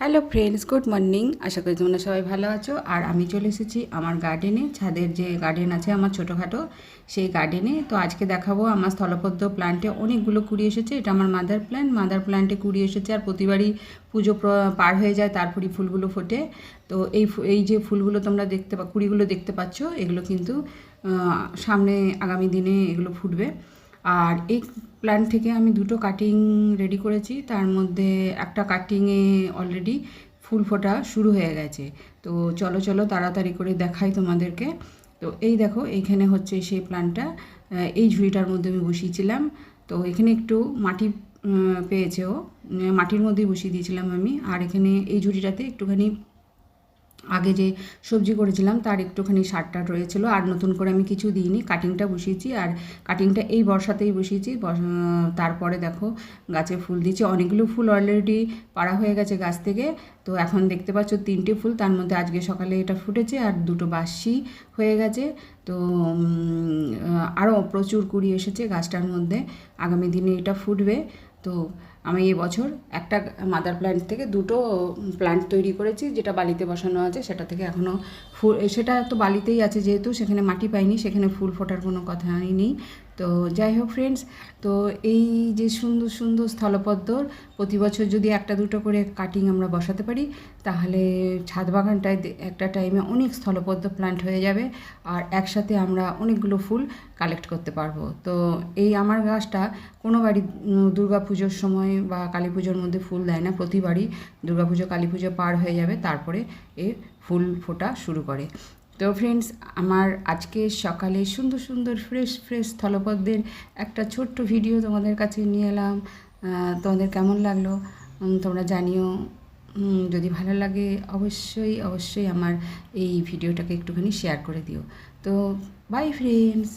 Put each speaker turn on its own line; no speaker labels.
Hello friends good morning আশা করি তোমরা সবাই ভালো আছো। আর আমি চলে এসেছি আমার গার্ডেনে ছাদের যে গার্ডেন আছে আমার ছোটোখাটো, সেই গার্ডেনে তো আজকে দেখাবো আমার স্থলপদ্ম প্ল্যান্টে অনেকগুলো কুড়ি এসেছে। এটা আমার মাদার প্ল্যান্ট মাদার প্ল্যান্টে কুড়ি এসেছে আর প্রতিবারই পুজো পার হয়ে যায়, তারপরই ফুলগুলো ফোটে। তো এই এই যে ফুলগুলো তোমরা দেখতে পা কুড়িগুলো দেখতে পাচ্ছ, এগুলো কিন্তু সামনে আগামী দিনে এগুলো ফুটবে। আর এই প্ল্যান্ট থেকে আমি দুটো কাটিং রেডি করেছি। তার মধ্যে একটা কাটিংয়ে অলরেডি ফুল ফোটা শুরু হয়ে গেছে। তো চলো চলো তাড়াতাড়ি করে দেখাই তোমাদেরকে। তো এই দেখো, এইখানে হচ্ছে সেই প্ল্যান্টটা এই ঝুড়িটার মধ্যে আমি বসিয়েছিলাম। তো এখানে একটু মাটি পেয়েছে ও। মাটির মধ্যেই বসিয়ে দিয়েছিলাম আমি। আর এখানে এই ঝুড়িটাতে একটুখানি আগে যে সবজি করেছিলাম, তার একটুখানি সারটা রয়েছিল। আর নতুন করে আমি কিছু দিইনি। কাটিংটা বসিয়েছি আর কাটিংটা এই বর্ষাতেই বসিয়েছি। তারপরে দেখো গাছে ফুল দিচ্ছে। অনেকগুলো ফুল অলরেডি পাড়া হয়ে গেছে গাছ থেকে। তো এখন দেখতে পাচ্ছ তিনটে ফুল। তার মধ্যে আজকে সকালে এটা ফুটেছে আর দুটো বাসি হয়ে গেছে। তো আরও প্রচুর কুড়ি এসেছে গাছটার মধ্যে। আগামী দিনে এটা ফুটবে। তো আমি এবছর একটা মাদার প্ল্যান্ট থেকে দুটো প্ল্যান্ট তৈরি করেছি, যেটা বালিতে বসানো আছে, সেটা থেকে এখনও ফুল, সেটা তো বালিতেই আছে যেহেতু, সেখানে মাটি পাইনি, সেখানে ফুল ফোটার কোনো কথাই নেই। তো যাই হোক ফ্রেন্ডস তো এই যে সুন্দর সুন্দর স্থলপদ্মর প্রতি বছর যদি একটা দুটো করে কাটিং আমরা বসাতে পারি, তাহলে ছাদ বাগানটায় একটা টাইমে অনেক স্থলপদ্ম প্ল্যান্ট হয়ে যাবে আর একসাথে আমরা অনেকগুলো ফুল কালেক্ট করতে পারব। তো এই আমার গাছটা কোনো বাড়ি দুর্গা পুজোর সময় বা কালী পুজোর মধ্যে ফুল দেয় না, প্রতিবারই দুর্গা পুজো, কালী পুজো পার হয়ে যাবে, তারপরে এ ফুল ফোটা শুরু করে। তো ফ্রেন্ডস আমার আজকে সকালে সুন্দর সুন্দর ফ্রেশ ফ্রেশ স্থলপদ্মের একটা ছোট্ট ভিডিও তোমাদের কাছে নিয়ে এলাম। তোমাদের কেমন লাগল? তোমরা জানিও। যদি ভালো লাগে অবশ্যই অবশ্যই আমার এই ভিডিওটাকে একটুখানি শেয়ার করে দিও। তো বাই ফ্রেন্ডস